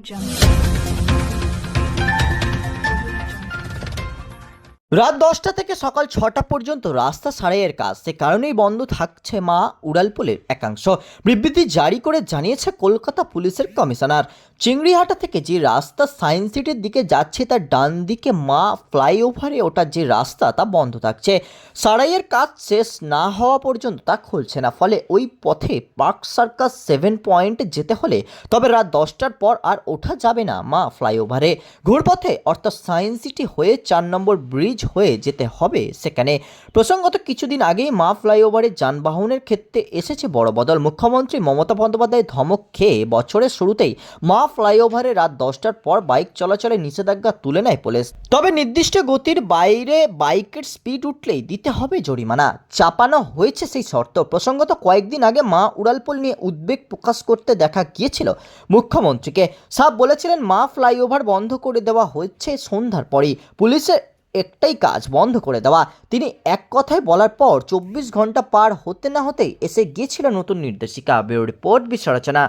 jump. রাত দশটা থেকে সকাল ছটা পর্যন্ত রাস্তা সারাইয়ের কাজ। সে কারণেই বন্ধ থাকছে মা উড়ালপুলের একাংশ। বিবৃতি জারি করে জানিয়েছে কলকাতা পুলিশের কমিশনার। চিংড়িহাটা থেকে যে রাস্তা সায়েন্স সিটির দিকে যাচ্ছে, তার ডান দিকে মা ফ্লাইওভারে ওঠার যে রাস্তা, তা বন্ধ থাকছে। সারাইয়ের কাজ শেষ না হওয়া পর্যন্ত তা খুলছে না। ফলে ওই পথে পার্ক সার্কাস সেভেন পয়েন্টে যেতে হলে তবে রাত দশটার পর আর ওঠা যাবে না মা ফ্লাইওভারে। ঘুরপথে অর্থাৎ সায়েন্স সিটি হয়ে চার নম্বর ব্রিজ হয়ে যেতে হবে। সেখানে প্রসঙ্গত কিছুদিন আগেই মা ফ্লাইওভারে যানবাহনের ক্ষেত্রে এসেছে বড় বদল। মুখ্যমন্ত্রী মমতা বন্দ্যোপাধ্যায় ধমক খেয়ে বছরের শুরুতেই মা ফ্লাইওভারে রাত দশটার পর বাইক চলাচলে নিষেধাজ্ঞা তুলে নেয় পুলিশ। তবে নির্দিষ্ট গতির বাইরে বাইকের স্পিড উঠলেই দিতে হবে জরিমানা। চাপানো হয়েছে সেই শর্ত। প্রসঙ্গত কয়েকদিন আগে মা উড়ালপুল নিয়ে উদ্বেগ প্রকাশ করতে দেখা গিয়েছিল মুখ্যমন্ত্রীকে। সাপ বলেছিলেন, মা ফ্লাইওভার বন্ধ করে দেওয়া হচ্ছে সন্ধ্যার পরই। পুলিশের একটাই কাজ বন্ধ করে দেওয়া। তিনি এক কথায় বলার পর চব্বিশ ঘণ্টা পার হতে না হতেই এসে গিয়েছিল নতুন নির্দেশিকা। ব্যুরো রিপোর্ট বিশ্ব রচনা